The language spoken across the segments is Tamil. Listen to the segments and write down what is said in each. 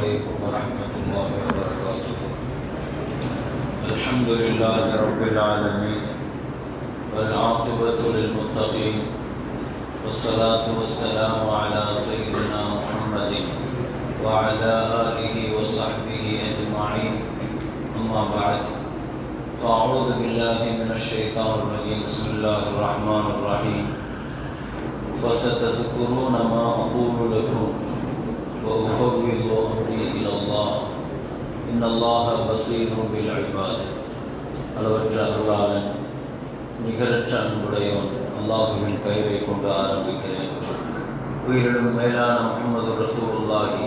عليكم ورحمة الله وبركاته. الحمد لله رب العالمين والعاقبة للمتقين والصلاة والسلام على سيدنا محمد وعلى آله وصحبه أجمعين. أما بعد فأعوذ بالله من الشيطان الرجيم. بسم الله الرحمن الرحيم. فستذكرون ما أقول لكم. وأفوض أمري إلى الله إن الله بصير بالعباد அளவற்ற அருளாளன் நிகரற்ற அன்புடையவன் அல்லாஹுவின் பெயரை கொண்டு ஆரம்பிக்கிறேன் உயிரிடும் மேலான முகமது ரசூலுல்லாஹி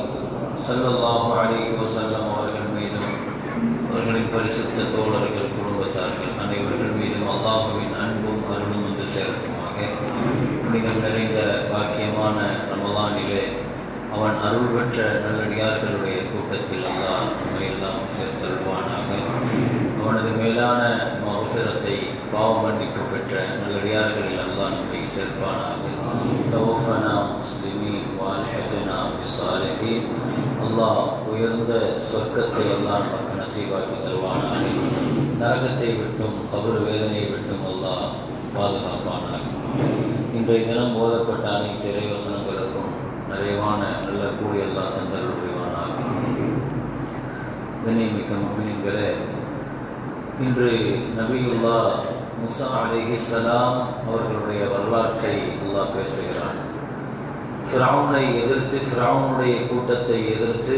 ஸல்லல்லாஹு அலைஹி வஸல்லம் அவர்கள் மீதும் அவர்களின் பரிசுத்த தோழர்கள் குடும்பத்தார்கள் அனைவர்கள் மீதும் அல்லாஹுவின் அன்பும் அருளும் வந்து சேரட்டுமாக புனிதம் நிறைந்த பாக்கியமான ரமலானிலே அவன் அருள் பெற்ற நல்லடியார்களுடைய கூட்டத்தில் அல்லாஹ் நம்மையெல்லாம் சேர்த்தருள்வானாக. அவனது மேலான மகசரத்தை பாவ மன்னிப்பு பெற்ற நல்லடியார்களில் அல்லாஹ் நம்மை சேர்ப்பானாக. தவஃபனா முஸ்லிமீன் வால்ஹதுனா பிஸ்ஸாலிஹீன் அல்லாஹ் உயர்ந்த சொர்க்கத்தை எல்லாம் நமக்கு நசீவாக்கி தருவானாக. நரகத்தை விட்டும் கபர் வேதனையை விட்டும் அல்லாஹ் பாதுகாப்பானாக. இன்றைய தினம் ஓதப்பட்ட அனைத்து இறைவசனங்கள் நல்ல எல்லா அல்லா தந்தல் புரிவானாக கண்ணியமிக்க மமினிங்களே இன்று நபியுல்லா முசா அலிஹி சலாம் அவர்களுடைய வரலாற்றை அல்லாஹ் பேசுகிறான். ஃபிரௌனை எதிர்த்து ஃபிரௌனுடைய கூட்டத்தை எதிர்த்து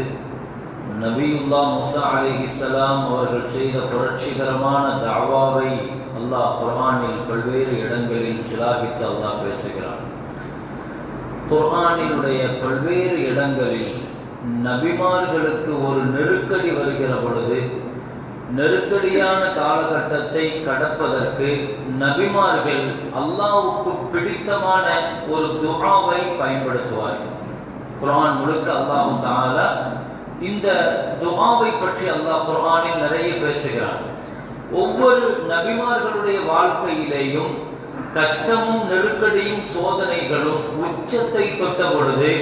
நபியுல்லா முசா அலிஹி சலாம் அவர்கள் செய்த புரட்சிகரமான தாவாவை அல்லாஹ் குரானில் பல்வேறு இடங்களில் சிலாகித்து அல்லாஹ் பேசுகிறான். குர்ஆனினுடைய பல்வேறு இடங்களில் நபிமார்களுக்கு ஒரு நெருக்கடி வருகிற பொழுது நெருக்கடியான காலகட்டத்தை கடப்பதற்கு நபிமார்கள் அல்லாவுக்கு பிடித்தமான ஒரு துஆவை பயன்படுத்துவார்கள். குர்ஆன் முழுக்க அல்லாஹ் தாலா இந்த துஆவை பற்றி அல்லாஹ் குர்ஆனில் நிறைய பேசுகிறான். ஒவ்வொரு நபிமார்களுடைய வாழ்க்கையிலேயும் கஷ்டமும் நெருக்கடியும் சோதனைகளும் உச்சத்தை தொட்ட பொழுது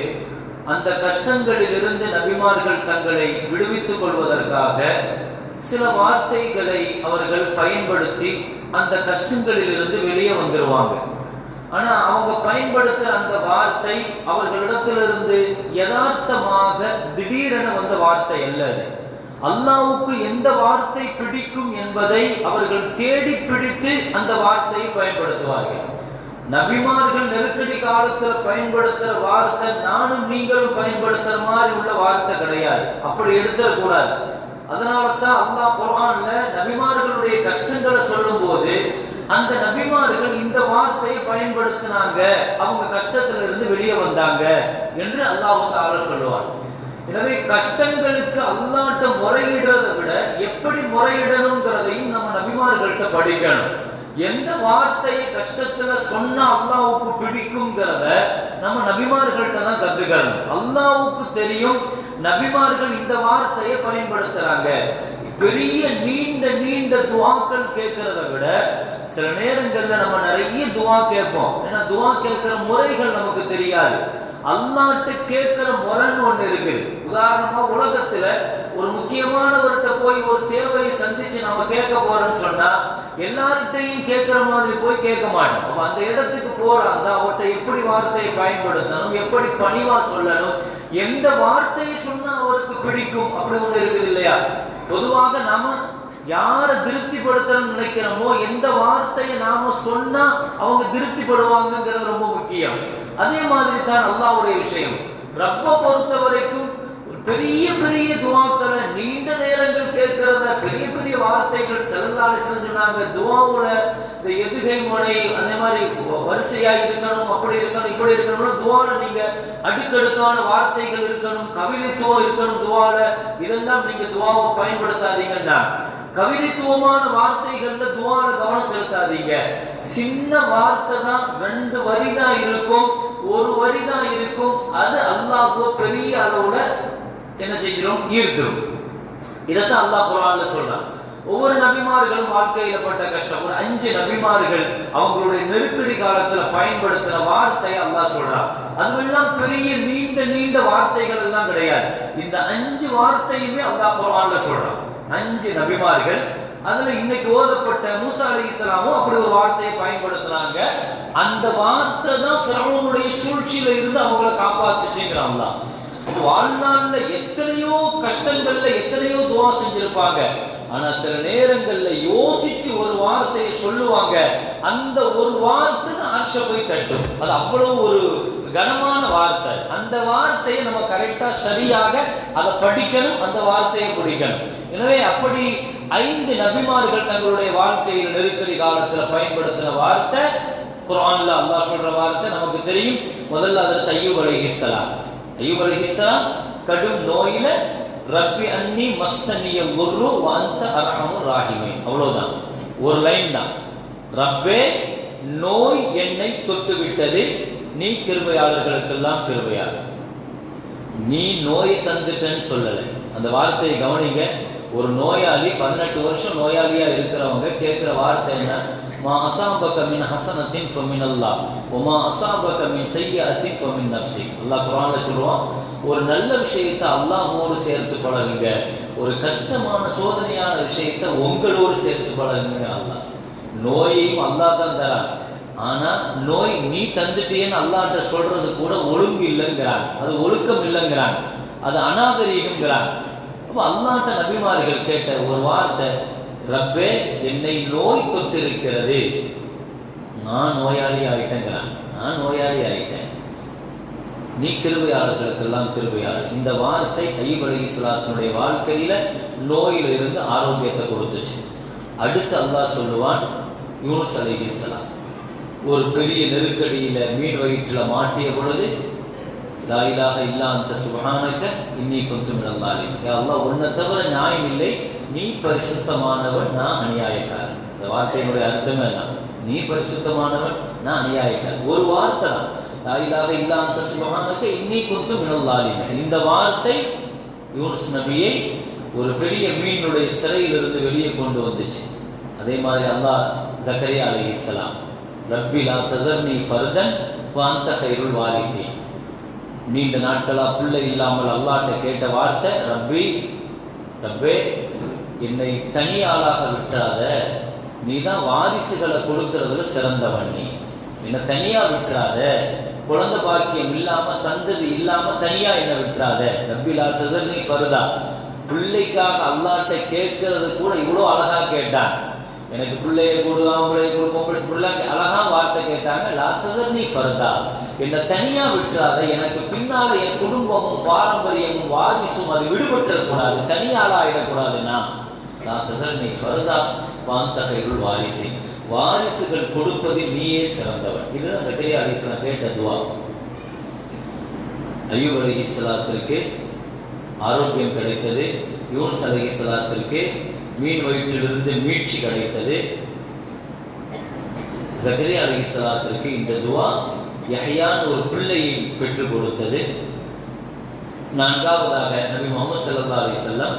அந்த கஷ்டங்களிலிருந்து நபிமார்கள் தங்களை விடுவித்துக் கொள்வதற்காக சில வார்த்தைகளை அவர்கள் பயன்படுத்தி அந்த கஷ்டங்களிலிருந்து வெளியே வந்துருவாங்க. ஆனா அவங்க பயன்படுத்துற அந்த வார்த்தை அவர்களிடத்திலிருந்து யதார்த்தமாக திடீரென வந்த வார்த்தை அல்ல அது. அல்லாவுக்கு எந்த வார்த்தை பிடிக்கும் என்பதை அவர்கள் தேடி பிடித்து அந்த வார்த்தையை பயன்படுத்துவார்கள். நபிமார்கள் நெருக்கடி காலத்துல பயன்படுத்துற வார்த்தை நானும் நீங்களும் பயன்படுத்துற மாதிரி உள்ள வார்த்தை கிடையாது. அப்படி எடுத்துடக்கூடாது அதனால தான் அல்லாஹ் குர்ஆன்ல நபிமார்களுடைய கஷ்டங்களை சொல்லும் போது அந்த நபிமார்கள் இந்த வார்த்தையை பயன்படுத்தினாங்க அவங்க கஷ்டத்துல இருந்து வெளியே வந்தாங்க என்று அல்லாஹு தால சொல்லுவான். எனவே கஷ்டங்களுக்கு அல்லாட்ட முறை விட எப்படி முறையிடணுங்கிறதையும் நம்ம நபிமார்கள்ட்ட படிக்கணும். எந்த வார்த்தையை கஷ்டத்துல சொன்னா அல்லாவுக்கு பிடிக்குங்கிறத நம்ம நபிமார்கள்ட்ட தான் கத்துக்கணும். அல்லாவுக்கு தெரியும் நபிமார்கள் இந்த வார்த்தையை பயன்படுத்துறாங்க. பெரிய நீண்ட நீண்ட துவாக்கள் கேட்கறத விட சில நேரங்கள்ல நம்ம நிறைய துவா கேட்போம். ஏன்னா துவா கேட்கிற முறைகள் நமக்கு தெரியாது. அல்லாட்டு கேட்கிற முறைன்னு ஒண்ணு இருக்குது. உதாரணமா உலகத்துல ஒரு முக்கியமானவர்கிட்ட போய் ஒரு தேவையை சந்திச்சு நம்ம கேட்க போறோம்னு சொன்னா எல்லார்கிட்டையும் கேட்கிற மாதிரி போய் கேட்க மாட்டோம். அப்ப அந்த இடத்துக்கு போறாங்க அவர்கிட்ட எப்படி வார்த்தையை பயன்படுத்தணும் எப்படி பணிவா சொல்லணும் எந்த வார்த்தையை சொன்னா அவருக்கு பிடிக்கும் அப்படி ஒண்ணு இருக்குது இல்லையா? பொதுவாக நம்ம யாரை திருப்திப்படுத்தணும்னு நினைக்கிறோமோ எந்த வார்த்தையை நாம சொன்னா அவங்க திருப்திப்படுவாங்கங்கிறது ரொம்ப முக்கியம். அதே மாதிரி தான் அல்லாவுடைய விஷயம். ரப்ப பொறுத்த வரைக்கும் பெரிய பெரிய துவாக்களை நீண்ட நேரங்கள் கேட்கிறத பெரிய பெரிய வார்த்தைகள் செல்லாலை செஞ்சுனாங்க. துவாவோட இந்த எதுகை முனை அந்த மாதிரி வரிசையா இருக்கணும் அப்படி இருக்கணும் இப்படி இருக்கணும் துவால நீங்க அடுக்கடுக்கான வார்த்தைகள் இருக்கணும் கவிதைத்துவம் இருக்கணும் துவால. இதெல்லாம் நீங்க துவாவை பயன்படுத்தாதீங்கன்னா கவிதைத்துவமான வார்த்தைகள்ல துவால கவனம் செலுத்தாதீங்க. சின்ன வார்த்தை தான் ரெண்டு வரி தான் இருக்கும் ஒரு வரி தான் இருக்கும். அது அல்லாஹோ பெரிய அளவுல என்ன செய்கிறோம்? ஈர்க்கிறோம் இதைத்தான் அல்லாஹ் குரான்ல சொல்றான். ஒவ்வொரு நபிமார்களும் வாழ்க்கையில பட்ட கஷ்டம். ஒரு அஞ்சு நபிமார்கள் அவங்களுடைய நெருக்கடி காலத்துல பயன்படுத்துற வார்த்தை அல்லாஹ் சொல்றான். அதுவெல்லாம் பெரிய நீண்ட நீண்ட வார்த்தைகள் எல்லாம் கிடையாது. இந்த அஞ்சு வார்த்தையுமே அல்லாஹ் குரான்ல சொல்றான். அஞ்சு நபிமார்கள். அதுல இன்னைக்கு ஓதப்பட்ட மூசா அலி இஸ்லாமும் அப்படி ஒரு வார்த்தையை பயன்படுத்துறாங்க. அந்த வார்த்தை தான் சிரமனுடைய சூழ்ச்சியில இருந்து அவங்கள காப்பாத்துச்சுங்கிறான் அல்லாஹ். வாழ்நாள்ல எத்தனையோ கஷ்டங்கள்ல எத்தனையோ துவா செஞ்சிருப்பாங்க. ஆனா சில நேரங்கள்ல யோசிச்சு ஒரு வார்த்தையை சொல்லுவாங்க. அந்த ஒரு வார்த்தை ஆட்ச போய் தட்டும். அது அவ்வளவு ஒரு கனமான வார்த்தை. அந்த வார்த்தையை நம்ம கரெக்டா சரியாக அதை படிக்கணும் அந்த வார்த்தையை பிடிக்கணும் எனவே அப்படி ஐந்து நபிமார்கள் தங்களுடைய வாழ்க்கையில் நெருக்கடி காலத்துல பயன்படுத்தின வார்த்தை குரான்ல அல்லாஹ் சொல்ற வார்த்தை நமக்கு தெரியும். முதல்ல அது தையூப் அலைஹிஸ்ஸலாம் ஐயூப் அலைஹிஸ்ஸலாம் கடும் நோயில ரப்பி அன்னி மஸ்ஸனிய குர்ரு வாந்த அரஹமு ராஹிமே அவ்வளவுதான். ஒரு லைன் தான். ரப்பே நோய் என்னை தொட்டு விட்டது நீ கிருபையாளர்களுக்கெல்லாம் கிருபையாளர். நீ நோயை தந்துட்டேன்னு சொல்லலை. அந்த வார்த்தையை கவனிங்க. ஒரு நோயாளி பதினெட்டு வருஷம் நோயாளியா இருக்கிறவங்க கேட்கிற வார்த்தை என்ன? மா அசாபக மின் ஹசனத்தின் ஃபமின் அல்லா ஒமா அசாபக மின் செய்யாத்தின் ஃபமின் நஃப்சி அல்லா குரான்ல சொல்லுவான் ஒரு நல்ல விஷயத்தை அல்லாஹோடு சேர்த்து பழகுங்க ஒரு கஷ்டமான சோதனையான விஷயத்தை உங்களோடு சேர்த்து பழகுங்க அல்லாஹ். நோயையும் அல்லாஹ் தான் தரான். ஆனா நோய் நீ தந்துட்டேன்னு அல்லாஹ்ட்ட சொல்றது கூட ஒழுங்கு இல்லைங்கிறான். அது ஒழுக்கம் இல்லைங்கிறான். அது அநாகரீகம்ங்கிறான். அப்ப அல்லாஹ்ட்ட நபிமார்கள் கேட்ட ஒரு வார்த்தை ரப்பே என்னை நோய் தொட்டிருக்கிறது நான் நோயாளி ஆயிட்டேங்கிறான். நான் நோயாளி ஆயிட்டேன். நீ கிருபையாளர்களுக்கெல்லாம் கிருபையாளர். இந்த வார்த்தை ஐயப் அலி இஸ்லாத்தினுடைய வாழ்க்கையில நோயிலிருந்து ஆரோக்கியத்தை கொடுத்துச்சு. அடுத்து அல்லாஹ் சொல்லுவான் யூனுஸ் அலி இஸ்லாம் ஒரு பெரிய நெருக்கடியில மீன் வயிற்றுல மாட்டிய பொழுது லாயிலாக இலாஹ இல்லா அந்த சுபஹானக இன்னி கொஞ்சம் நல்லாலே அல்லாஹ் தவிர நியாயம் இல்லை. நீ பரிசுத்தமானவன் நான் அநியாயக்காரன். இந்த வார்த்தையினுடைய அர்த்தமே தான் நீ பரிசுத்தமானவன் நான் அநியாயக்காரன். ஒரு வார்த்தை தான். லா இல்லாத இல்லா அந்த சுபஹானக இன்னி குந்து மினல்லாலி இந்த வார்த்தை யூனுஸ் நபியை ஒரு பெரிய மீனுடைய சிறையிலிருந்து வெளியே கொண்டு வந்துச்சு. அதே மாதிரி அல்லாஹ் ஜக்கரியா அலைஹிஸ்ஸலாம் ரப்பி லா நீ ஃபர்தன் வாந்த ஹைருல் வாரிசி நீண்ட நாட்களாக பிள்ளை இல்லாமல் அல்லாட்ட கேட்ட வார்த்தை ரப்பி ரப்பே என்னை தனி ஆளாக விட்டுறாத நீ தான் வாரிசுகளை கொடுக்கறதுல சிறந்தவன் நீ என்னை தனியாக விட்டுறாத குழந்தை பாக்கியம் இல்லாமல் சந்ததி இல்லாமல் தனியாக என்னை விட்டுறாத. ரப்பிலா நீ ஃபருதா பிள்ளைக்காக அல்லாட்ட கேட்கறது கூட இவ்வளோ அழகாக கேட்டான். எனக்கு பிள்ளைய கொடு ஆம்பளை கொடு பொம்பளை அழகா வார்த்தை கேட்டாங்க. லாத்ததர் நீ ஃபருதா என்னை தனியாக விட்டுறாத எனக்கு பின்னால் என் குடும்பமும் பாரம்பரியமும் வாரிசும் அது விடுபட்டுறக்கூடாது தனியாளா ஆயிடக்கூடாதுன்னா லாத்ததர் நீ ஃபர்தா வாந்தகைகள் வாரிசு வாரிசுகள் கொடுப்பது நீயே சிறந்தவன். இதுதான் சக்கரியா அலிஸ்லாம் கேட்ட துவா. ஐயூப் அலி சலாத்திற்கு ஆரோக்கியம் கிடைத்தது யூனுஸ் அலி சலாத்திற்கு மீன் வயிற்றிலிருந்து மீட்சி கிடைத்தது. ஜக்கரியா அலி சலாத்திற்கு இந்த துவா யஹ்யான் ஒரு பிள்ளையை பெற்றுக் கொடுத்தது. நான்காவதாக நபி முகமது சல்லா அலி செல்லம்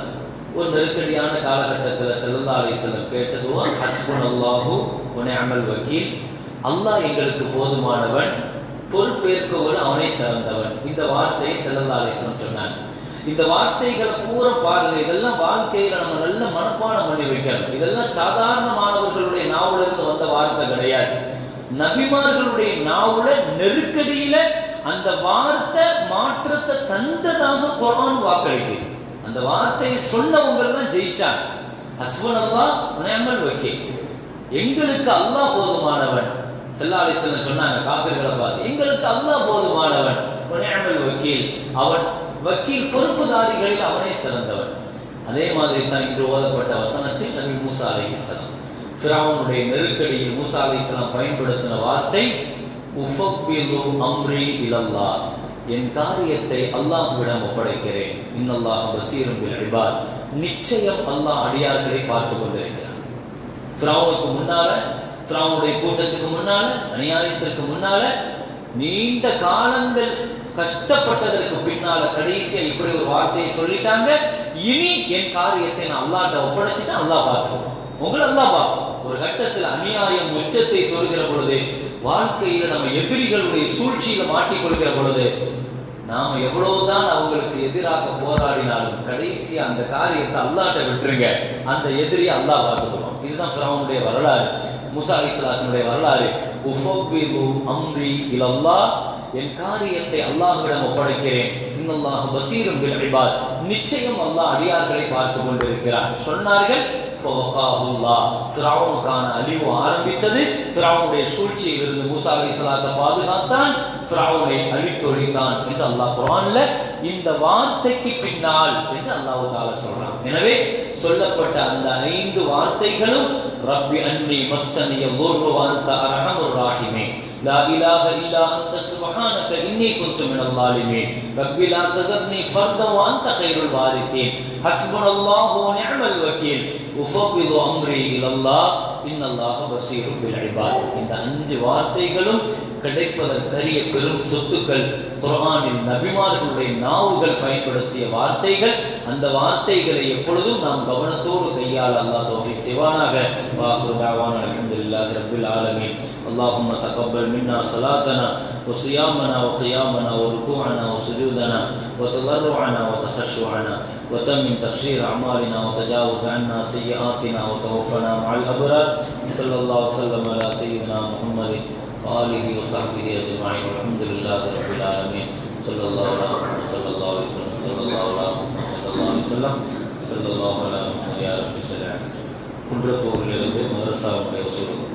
ஒரு நெருக்கடியான காலகட்டத்தில் செல்லல்லா அலி செல்லம் கேட்டதுவா ஹஸ்புன் அல்லாஹூ அமல் வக்கீல். அல்லாஹ் எங்களுக்கு போதுமானவன் பொறுப்பேற்கவன் அவனை சிறந்தவன். இந்த வார்த்தையை செல்லல்லா அலி செல்லம் சொன்னாங்க. இந்த வார்த்தைகளை பூரா பாருங்க. இதெல்லாம் வாழ்க்கையில நம்ம நல்ல மனப்பாடம் பண்ணி வைக்கணும். இதெல்லாம் சாதாரண மாணவர்களுடைய நாவுல இருந்து வந்த வார்த்தை கிடையாது. நபிமார்களுடைய நாவுல நெருக்கடியில அந்த வார்த்தை மாற்றத்தை தந்ததாக குரான் வாக்களிக்குது. அந்த வார்த்தையை சொன்னவங்க தான் ஜெயிச்சாங்க. ஹஸ்பன் அல்லா நேமல் ஓகே எங்களுக்கு அல்லாஹ் போதுமானவன். செல்லா சொன்னாங்க காப்பிர்களை பார்த்து எங்களுக்கு அல்லாஹ் போதுமானவன். நேமல் வக்கீல். அவன் வக்கீல் பொறுப்புதாரிகளில் அவனே சிறந்தவன். அதே மாதிரி தான் இன்று ஓதப்பட்ட வசனத்தில் நபி மூசா அலிஹிஸ்லாம் ஃபிராவுனுடைய நெருக்கடியில் மூசா அலிஸ்லாம் பயன்படுத்தின வார்த்தை உஃபக்பிலு அம்ரி இலல்லா என் காரியத்தை அல்லாஹுவிடம் ஒப்படைக்கிறேன். இன்னல்லாஹ் பசீரும் பில் நிச்சயம் அல்லாஹ் அடியார்களை பார்த்து கொண்டிருக்கிறார் ஃபிராவுனுக்கு முன்னால ஃபிராவுனுடைய கூட்டத்துக்கு முன்னால அநியாயத்திற்கு முன்னால நீண்ட காலங்கள் கஷ்டப்பட்டதற்கு பின்னால கடைசியா இப்படி ஒரு வார்த்தையை சொல்லிட்டாங்க. இனி என் காரியத்தை நான் அல்லாட்ட ஒப்படைச்சிட்டு அல்லாஹ் பார்த்துருவோம் உங்களை அல்லாஹ் பார்ப்போம் ஒரு கட்டத்தில் அநியாயம் உச்சத்தை தொடுகிற பொழுது வாழ்க்கையில நம்ம எதிரிகளுடைய சூழ்ச்சியில மாட்டிக்கொள்கிற பொழுது நாம் எவ்வளவுதான் அவங்களுக்கு எதிராக போராடினாலும் கடைசி அந்த காரியத்தை அல்லாட்ட விட்டுருங்க. அந்த எதிரியை அல்லாஹ் பார்த்துக்கணும். இதுதான் ஃபிரவனுடைய வரலாறு. முசா இஸ்லாத்தினுடைய வரலாறு. உஃபவ்விது அம்ரி இலல்லாஹ். என் காரியத்தை அல்லாஹ்விடம் ஒப்படைக்கிறேன். இன்னல்லாஹ் பசீரும் பில் இபாத். நிச்சயம் அல்லாஹ் அடியார்களை பார்த்து கொண்டிருக்கிறான். சொன்னார்கள் ஃபவகாஹுல்லாஹ் அழிவு ஆரம்பித்தது. திராவுடைய சூழ்ச்சியில் இருந்து மூசா அலைஹிஸ்ஸலாத்தை பாதுகாத்தான். ஃபிரௌனை அழித்தொழித்தான் என்று அல்லாஹ் குரான்ல இந்த வார்த்தைக்கு பின்னால் என்று அல்லாஹு தாலா சொல்றான். எனவே சொல்லப்பட்ட அந்த ஐந்து வார்த்தைகளும் ரப்பி அன்னி மஸ்தனிய துர்ரு வ அன்த அர்ஹமுர் لا إله إلا أنت سبحانك إني كنت من الظالمين. رب لا تذرني فردا وأنت خير الوارثين. حسبنا الله ونعم الوكيل. أفوض أمري إلى الله. இன்னல்லாக பசீரும் விளைவார் இந்த அஞ்சு வார்த்தைகளும் கிடைப்பதற்கரிய பெரும் சொத்துக்கள். குரானில் நபிமார்களுடைய நாவுகள் பயன்படுத்திய வார்த்தைகள். அந்த வார்த்தைகளை எப்பொழுதும் நாம் கவனத்தோடு கையால் அல்லாஹ் தோஃபி சிவானாக வாசுதாவான அலமதுல்லாஹ் ரபில் ஆலமி அல்லாஹும் தகப்பல் மின்னா சலாத்தனா. وصيامنا وقيامنا وركوعنا وسجودنا وتضرعنا وتخشعنا وتمم تخشير أعمالنا وتجاوز عنا سيئاتنا وتوفنا مع الأبرار صلى الله وسلم على سيدنا محمد وآله وصحبه أجمعين والحمد لله رب العالمين صلى الله على محمد صلى الله عليه وسلم صلى الله على محمد صلى الله عليه وسلم صلى الله على محمد يا رب السلام குன்றத்தூரிலிருந்து மதரசாவுடைய வசூல்